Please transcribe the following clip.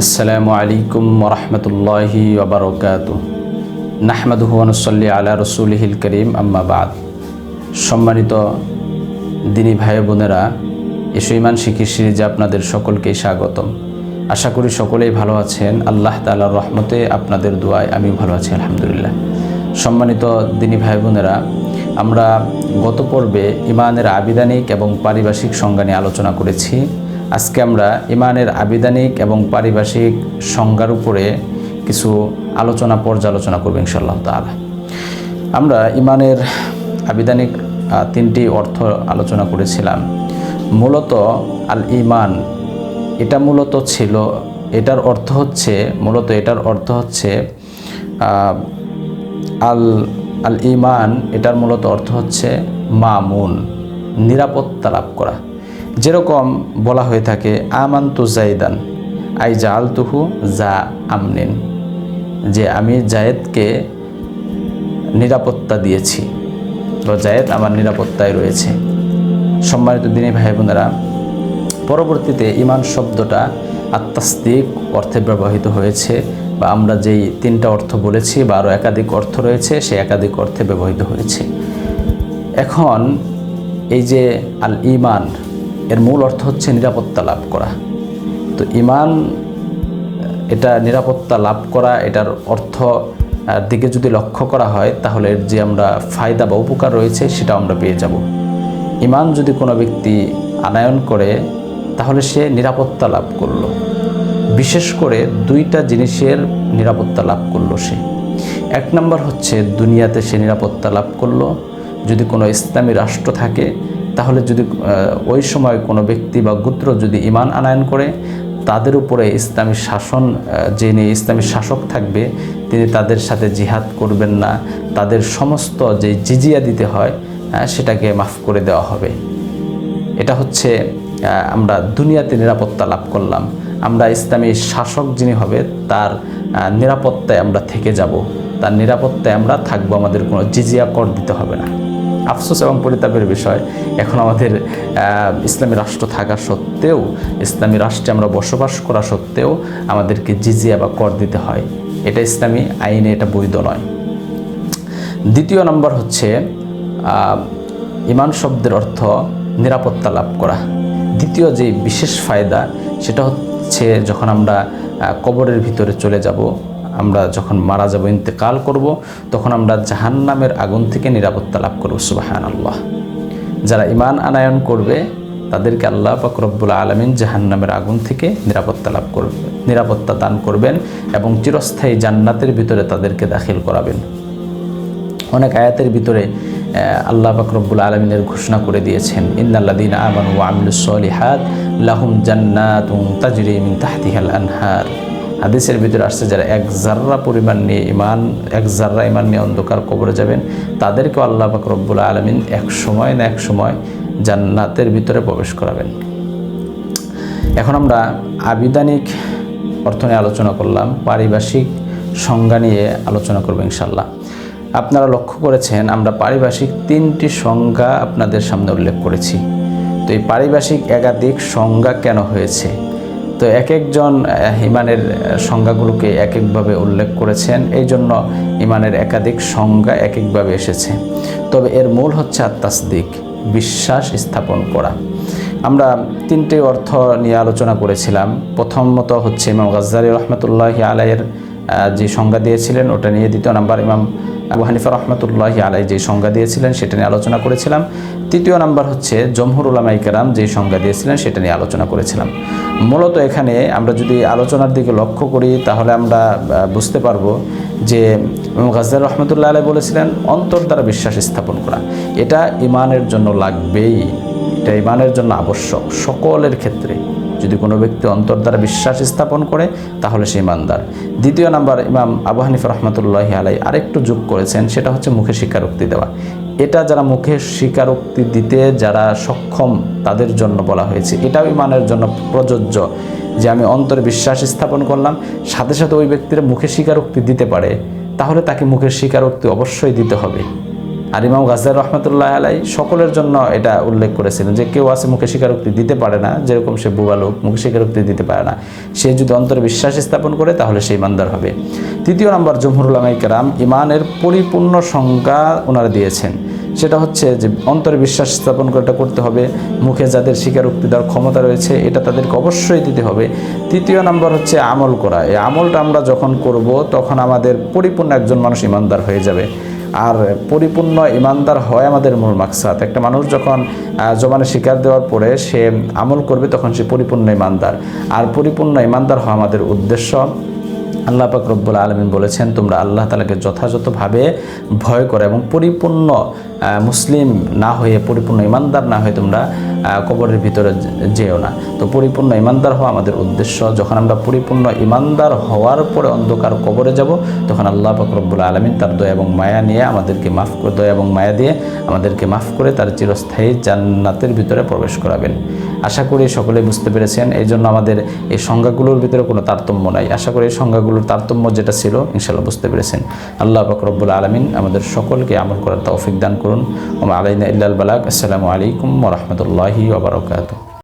আসসালামু আলাইকুম ওরহমতুল্লাহি ওবরকাত নাহমাদুহনসল্লি আলা রসুলহিল করিম, আম্মা বাদ। সম্মানিত দিনী ভাই বোনেরা, এসো ইমান শিখি সিরিজে আপনাদের সকলকেই স্বাগতম। আশা করি সকলেই ভালো আছেন। আল্লাহ তালার রহমতে আপনাদের দোয়ায় আমি ভালো আছি, আলহামদুলিল্লাহ। সম্মানিত দিনী ভাই বোনেরা, আমরা গত পর্বে ইমানের আবিধানিক এবং পারিভাষিক সংজ্ঞা নিয়ে আলোচনা করেছি। আজকে আমরা ইমানের আবিধানিক এবং পারিভাষিক সংজ্ঞার উপরে কিছু আলোচনা, পর্যালোচনা করব ইনশাল্লাহ তালা আমরা ইমানের আবিধানিক তিনটি অর্থ আলোচনা করেছিলাম। মূলত আল ইমান এটা মূলত ছিল, এটার অর্থ হচ্ছে, মূলত এটার অর্থ হচ্ছে আল আল ইমান এটার মূলত অর্থ হচ্ছে মামুন, নিরাপত্তা লাভ করা। যেরকম বলা হয়ে থাকে আমান তু জাইদান আই জা আলতুহু জা আমনিন যে আমি জায়েদকে নিরাপত্তা দিয়েছি বা জায়েদ আমার নিরাপত্তায় রয়েছে। সম্মানিত দিনী ভাই বোনেরা পরবর্তীতে ইমান শব্দটা আত্মাস্তিক অর্থে ব্যবহৃত হয়েছে বা আমরা যেই তিনটা অর্থ বলেছি বা আরও একাধিক অর্থ রয়েছে, সেই একাধিক অর্থে ব্যবহৃত হয়েছে। এখন এই যে আল ইমান এর মূল অর্থ হচ্ছে নিরাপত্তা লাভ করা। তো ইমান, এটা নিরাপত্তা লাভ করা, এটার অর্থ দিকে যদি লক্ষ্য করা হয়, তাহলে এর যে আমরা ফায়দা বা উপকার রয়েছে সেটা আমরা পেয়ে যাব। ইমান যদি কোনো ব্যক্তি আনায়ন করে, তাহলে সে নিরাপত্তা লাভ করল। বিশেষ করে দুইটা জিনিসের নিরাপত্তা লাভ করল সে। এক নম্বর হচ্ছে, দুনিয়াতে সে নিরাপত্তা লাভ করল। যদি কোনো ইসলামী রাষ্ট্র থাকে তাহলে যদি ওই সময় কোনো ব্যক্তি বা গোত্র যদি ইমান আনায়ন করে, তাদের উপরে ইসলামী শাসন যিনি ইসলামী শাসক থাকবে, তিনি তাদের সাথে জিহাদ করবেন না। তাদের সমস্ত যে জিজিয়া দিতে হয় সেটাকে মাফ করে দেওয়া হবে। এটা হচ্ছে আমরা দুনিয়াতে নিরাপত্তা লাভ করলাম। আমরা ইসলামী শাসক যিনি হবে, তার নিরাপত্তায় আমরা থেকে যাব। তার নিরাপত্তায় আমরা থাকব, আমাদের কোনো জিজিয়া কর দিতে হবে না। আফসোস এবং পরিতাপের বিষয়। এখন আমাদের ইসলামী রাষ্ট্র থাকা সত্ত্বেও, ইসলামী রাষ্ট্রে আমরা বসবাস করা সত্ত্বেও আমাদেরকে জিজিয়া বা কর দিতে হয়। এটা ইসলামী আইনে এটা বৈধ নয়। দ্বিতীয় নম্বর হচ্ছে ইমান শব্দের অর্থ নিরাপত্তা লাভ করা। দ্বিতীয় যে বিশেষ ফায়দা, সেটা হচ্ছে যখন আমরা কবরের ভিতরে চলে যাব আমরা যখন মারা যাব, ইন্তেকাল করব, তখন আমরা জাহান্নামের আগুন থেকে নিরাপত্তা লাভ করব সুবাহান আল্লাহ যারা ইমান আনায়ন করবে, তাদেরকে আল্লাহ রব্বুল আলমিন জাহান্নামের আগুন থেকে নিরাপত্তা লাভ করবে, নিরাপত্তা দান করবেন এবং চিরস্থায়ী জান্নাতের ভিতরে তাদেরকে দাখিল করাবেন। অনেক আয়াতের ভিতরে আল্লাহ বাকরবুল আলমিনের ঘোষণা করে দিয়েছেন ইন্নাল্লাদিন আমান ও আমিলুসলিহাদ লাহুম জান্নাত তাজরি মিন তাহতিহাল আনহার। হাদিসের ভিতরে আসছে যারা এক জাররা পরিমাণ নিয়ে ইমান এক জাররা ইমান নিয়ে অন্ধকার কবরে যাবেন, তাদেরকেও আল্লাহ বাকরবুল আলমিন এক সময় না এক সময় জান্নাতের ভিতরে প্রবেশ করাবেন। এখন আমরা আবিধানিক অর্থ নিয়ে আলোচনা করলাম, পারিভাষিক সংজ্ঞা নিয়ে আলোচনা করব ইনশাল্লাহ আপনারা লক্ষ্য করেছেন, আমরা পারিভাষিক তিনটি সংজ্ঞা আপনাদের সামনে উল্লেখ করেছি। তো এই পারিভাষিক একাধিক সংজ্ঞা কেন হয়েছে? তো এক একজন ইমানের সংজ্ঞাগুলোকে এক একভাবে উল্লেখ করেছেন। এই জন্য ইমানের একাধিক সংজ্ঞা এক একভাবে এসেছে। তবে এর মূল হচ্ছে আত্মাসদিক বিশ্বাস স্থাপন করা। আমরা তিনটে অর্থ নিয়ে আলোচনা করেছিলাম। প্রথমত হচ্ছে ইমাম গাজ্জালি রহমতুল্লাহ আলাইয়ের যে সংজ্ঞা দিয়েছিলেন, ওটা নিয়ে দ্বিতীয় নাম্বার ইমাম আবু হানিফা রহমতুল্লাহ আলাই যে সংজ্ঞা দিয়েছিলেন, সেটা নিয়ে আলোচনা করেছিলাম। তৃতীয় নাম্বার হচ্ছে, জমহুর উলামাই কেরাম যে সংজ্ঞা দিয়েছিলেন, সেটা নিয়ে আলোচনা করেছিলাম। মূলত এখানে আমরা যদি আলোচনার দিকে লক্ষ্য করি, তাহলে আমরা বুঝতে পারব যে গাজ্জালি রহমতুল্লাহ আলাই বলেছিলেন, অন্তর দ্বারা বিশ্বাস স্থাপন করা। এটা ইমানের জন্য লাগবেই। এটা ইমানের জন্য আবশ্যক, সকলের ক্ষেত্রে। যদি কোনো ব্যক্তি অন্তর দ্বারা বিশ্বাস স্থাপন করে, তাহলে সে ইমানদার। দ্বিতীয় নাম্বার, ইমাম আবু হানিফ রহমতুল্লাহ আলাই আরেকটু যোগ করেছেন, সেটা হচ্ছে মুখে স্বীকারোক্তি দেওয়া। এটা যারা মুখে স্বীকারোক্তি দিতে, যারা সক্ষম, তাদের জন্য বলা হয়েছে। এটাও ইমানের জন্য প্রযোজ্য যে আমি অন্তরে বিশ্বাস স্থাপন করলাম, সাথে সাথে ওই ব্যক্তির মুখে স্বীকারোক্তি দিতে পারে, তাহলে তাকে মুখের স্বীকারোক্তি অবশ্যই দিতে হবে। আর ইমাম গাজার রহমতুল্লাহ আলাই সকলের জন্য এটা উল্লেখ করেছিলেন যে কেউ আছে মুখে স্বীকারোক্তি দিতে পারে না, যেরকম সে বুবা লোক, মুখে স্বীকারোক্তি দিতে পারে না। সে যদি অন্তরে বিশ্বাস স্থাপন করে, তাহলে সে ইমানদার হবে। তৃতীয় নম্বর জমহুরুল্লামাই কেরাম ইমানের পরিপূর্ণ সংজ্ঞা ওনারা দিয়েছেন। সেটা হচ্ছে যে অন্তরে বিশ্বাস স্থাপন করে এটা করতে হবে, মুখে যাদের স্বীকারোক্তি দেওয়ার ক্ষমতা রয়েছে, এটা তাদেরকে অবশ্যই দিতে হবে। তৃতীয় নম্বর হচ্ছে আমল করা। এই আমলটা আমরা যখন করব, তখন আমাদের পরিপূর্ণ একজন মানুষ ইমানদার হয়ে যাবে। আর পরিপূর্ণ ইমানদার হয় আমাদের মূল মাকসাদ। একটা মানুষ যখন জমানে শিকার দেওয়ার পরে সে আমল করবে, তখন সে পরিপূর্ণ ইমানদার। আর পরিপূর্ণ ইমানদার হওয়া আমাদের উদ্দেশ্য। আল্লাহ পাক রব্বুল আলমিন বলেছেন, তোমরা আল্লাহ তালাকে যথাযথভাবে ভয় করো এবং পরিপূর্ণ মুসলিম না হয়ে, পরিপূর্ণ ইমানদার না হয়ে তোমরা কবরের ভিতরে যেও না। তো পরিপূর্ণ ইমানদার হওয়া আমাদের উদ্দেশ্য। যখন আমরা পরিপূর্ণ ইমানদার হওয়ার পরে অন্ধকার কবরে যাব, তখন আল্লাহ পাক রব্বুল আলমিন তার দয়া এবং মায়া নিয়ে আমাদেরকে মাফ করে, দয়া এবং মায়া দিয়ে আমাদেরকে মাফ করে তার চিরস্থায়ী জান্নাতের ভিতরে প্রবেশ করাবেন। আশা করি সকলে বুঝতে পেরেছেন। এই জন্য আমাদের এই সংজ্ঞাগুলোর ভিতরে কোনো তারতম্য নাই। আশা করি এই সংজ্ঞাগুলোর তারতম্য যেটা ছিল ইনশাল্লাহ বুঝতে পেরেছেন। আল্লাহ বকরবুল আলমিন আমাদের সকলকে আমল করার তৌফিক দান করুন। ওমা আলাইনা ইল্লাল বালাক আসসালামু আলাইকুম রহমতুল্লাহি ওবরাকাতু